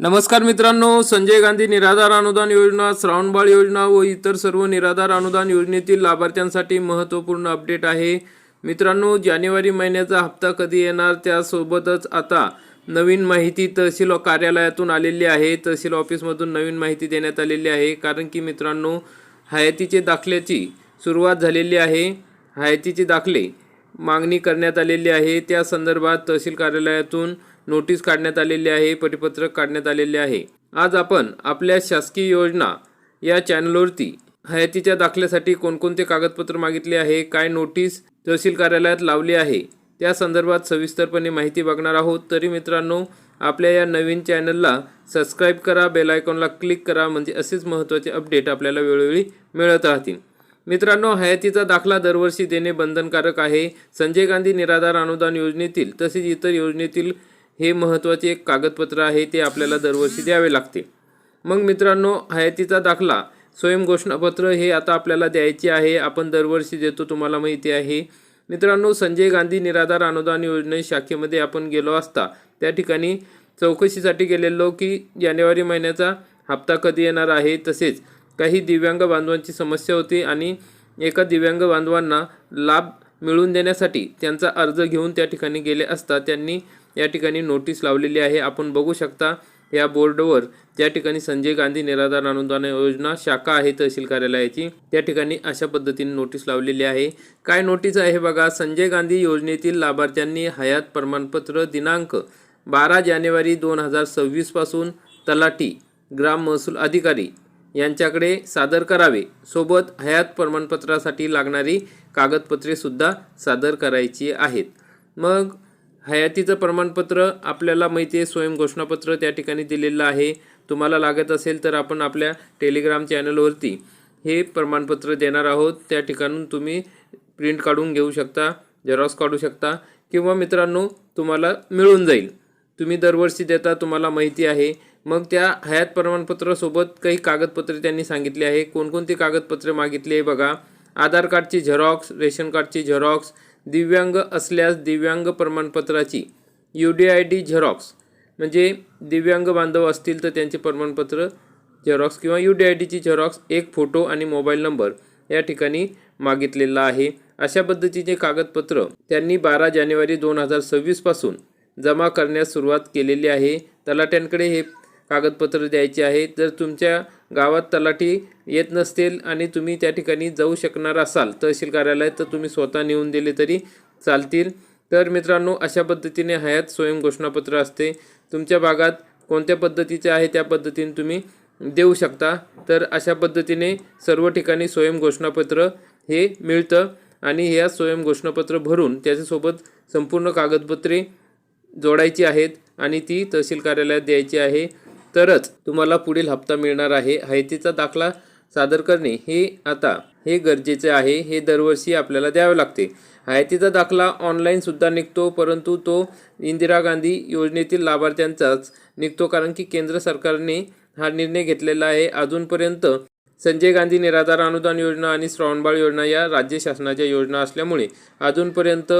नमस्कार मित्रांनो संजय गांधी निराधार अनुदान योजना श्रावणबाळ योजना व इतर सर्व निराधार अनुदान योजनेतील लाभार्थ्यांसाठी महत्त्वपूर्ण अपडेट आहे. मित्रांनो जानेवारी महिन्याचा हप्ता कधी येणार त्यासोबतच आता नवीन माहिती तहसील कार्यालयातून आलेली आहे. तहसील ऑफिसमधून नवीन माहिती देण्यात आलेली आहे. कारण की मित्रांनो हयातीचे दाखल्याची सुरुवात झालेली आहे. हयातीचे दाखले मागणी करण्यात आलेली आहे. त्या संदर्भात तहसील कार्यालयातून नोटीस काढण्यात आलेली आहे परिपत्रक काढण्यात आलेले आहे. आज आपण आपल्या शासकीय योजना या चॅनलवरती हयातीच्या दाखल्यासाठी कोणकोणते कागदपत्र मागितले आहे काय नोटीस तहसील कार्यालयात लावली आहे त्या संदर्भात सविस्तरपणे माहिती बघणार आहोत. तरी मित्रांनो आपल्या या नवीन चॅनलला सबस्क्राईब करा बेल आयकॉनला क्लिक करा म्हणजे असेच महत्त्वाचे अपडेट आपल्याला वेळोवेळी मिळत राहतील. मित्रांनो हयातीचा दाखला दरवर्षी देणे बंधनकारक आहे. संजय गांधी निराधार अनुदान योजनेतील तसेच इतर योजनेतील हे महत्त्वाचे एक कागदपत्र आहे ते आपल्याला दरवर्षी द्यावे लागते. मग मित्रांनो हयातीचा दाखला स्वयं घोषणापत्र हे आता आपल्याला द्यायचे आहे आपण दरवर्षी देतो तुम्हाला माहिती आहे. मित्रांनो संजय गांधी निराधार अनुदान योजने शाखेमध्ये आपण गेलो असता त्या ठिकाणी चौकशीसाठी गेलेलो की जानेवारी महिन्याचा हप्ता कधी येणार आहे तसेच काही दिव्यांग बांधवांची समस्या होती आणि एका दिव्यांग बांधवांना लाभ मिळवून देण्यासाठी त्यांचा अर्ज घेऊन त्या ठिकाणी गेले असता त्यांनी या ठिकाणी नोटीस लावलेली आहे. आपण बघू शकता या बोर्डवर त्या ठिकाणी संजय गांधी निराधार अनुदान योजना शाखा आहे तहसील कार्यालयाची त्या ठिकाणी अशा पद्धतीने नोटीस लावलेली आहे. काय नोटीस आहे बघा संजय गांधी योजनेतील लाभार्थ्यांनी हयात प्रमाणपत्र दिनांक बारा जानेवारी दोन हजार सव्वीसपासून तलाठी ग्राम महसूल अधिकारी यांच्याकडे सादर करावे. सोबत हयात प्रमाणपत्रासाठी लागणारी कागदपत्रे सुद्धा सादर करायची आहेत. मग हयातीचं प्रमाणपत्र आपल्याला माहिती आहे स्वयं घोषणापत्र त्या ठिकाणी दिलेलं आहे. तुम्हाला लागत असेल तर आपण आपल्या टेलिग्राम चॅनलवरती हे प्रमाणपत्र देणार आहोत. त्या ठिकाणून तुम्ही प्रिंट काढून घेऊ शकता झेरॉक्स काढू शकता किंवा मित्रांनो तुम्हाला मिळून जाईल. तुम्ही दरवर्षी देता तुम्हाला माहिती आहे. मग त्या हयात प्रमाणपत्रासोबत काही कागदपत्रे त्यांनी सांगितले आहे. कोणकोणती कागदपत्रे मागितली आहे बघा. आधार कार्डची झेरॉक्स रेशन कार्डची झेरॉक्स दिव्यांग असल्यास दिव्यांग प्रमाणपत्राची. U D I D xerox. म्हणजे दिव्यांग बांधव असतील तर त्यांचे प्रमाणपत्र झेरॉक्स किंवा यू डी आय डीची झेरॉक्स एक फोटो आणि मोबाईल नंबर या ठिकाणी मागितलेला आहे. अशा पद्धतीचे कागदपत्र त्यांनी बारा जानेवारी दोन हजार सव्वीसपासून जमा करण्यास सुरुवात केलेली आहे. तलाट्यांकडे हे कागदपत्र द्यायची आहे. जर तुमच्या गावात तलाठी येत नसतील आणि तुम्ही त्या ठिकाणी जाऊ शकणार असाल तहसील कार्यालयात तर तुम्ही स्वतः नेऊन दिले तरी चालतील. तर मित्रांनो अशा पद्धतीने हयात स्वयं घोषणापत्र असते. तुमच्या भागात कोणत्या पद्धतीचे आहे त्या पद्धतीने तुम्ही देऊ शकता. तर अशा पद्धतीने सर्व ठिकाणी स्वयं घोषणापत्र हे मिळतं आणि ह्या स्वयं घोषणापत्र भरून त्याच्यासोबत संपूर्ण कागदपत्रे जोडायची आहेत आणि ती तहसील कार्यालयात द्यायची आहे. तरच तुम्हाला पुढील हप्ता मिळणार आहे. हयतीचा दाखला सादर करणे हे आता हे गरजेचे आहे हे दरवर्षी आपल्याला द्यावे लागते. हयातीचा दाखला ऑनलाईन सुद्धा निघतो परंतु तो इंदिरा गांधी योजनेतील लाभार्थ्यांचाच निघतो कारण की केंद्र सरकारने हा निर्णय घेतलेला आहे. अजूनपर्यंत संजय गांधी निराधार अनुदान योजना आणि श्रावणबाळ योजना या राज्य शासनाच्या योजना असल्यामुळे अजूनपर्यंत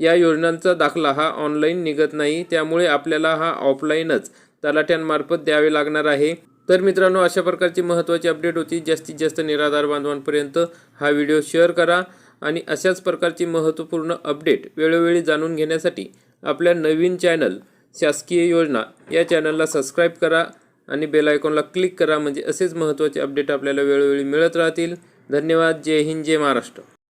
या योजनांचा दाखला हा ऑनलाईन निघत नाही. त्यामुळे आपल्याला हा ऑफलाईनच तलाठ्यांमार्फत द्यावे लागणार आहे. तर मित्रांनो अशा प्रकारची महत्त्वाची अपडेट होती. जास्तीत जास्त निराधार बांधवांपर्यंत हा व्हिडिओ शेअर करा आणि अशाच प्रकारची महत्त्वपूर्ण अपडेट वेळोवेळी जाणून घेण्यासाठी आपल्या नवीन चॅनल शासकीय योजना या चॅनलला सबस्क्राईब करा आणि बेल आयकॉनला क्लिक करा. म्हणजे असेच महत्त्वाचे अपडेट आपल्याला वेळोवेळी मिळत राहतील. धन्यवाद. जय हिंद. जय महाराष्ट्र.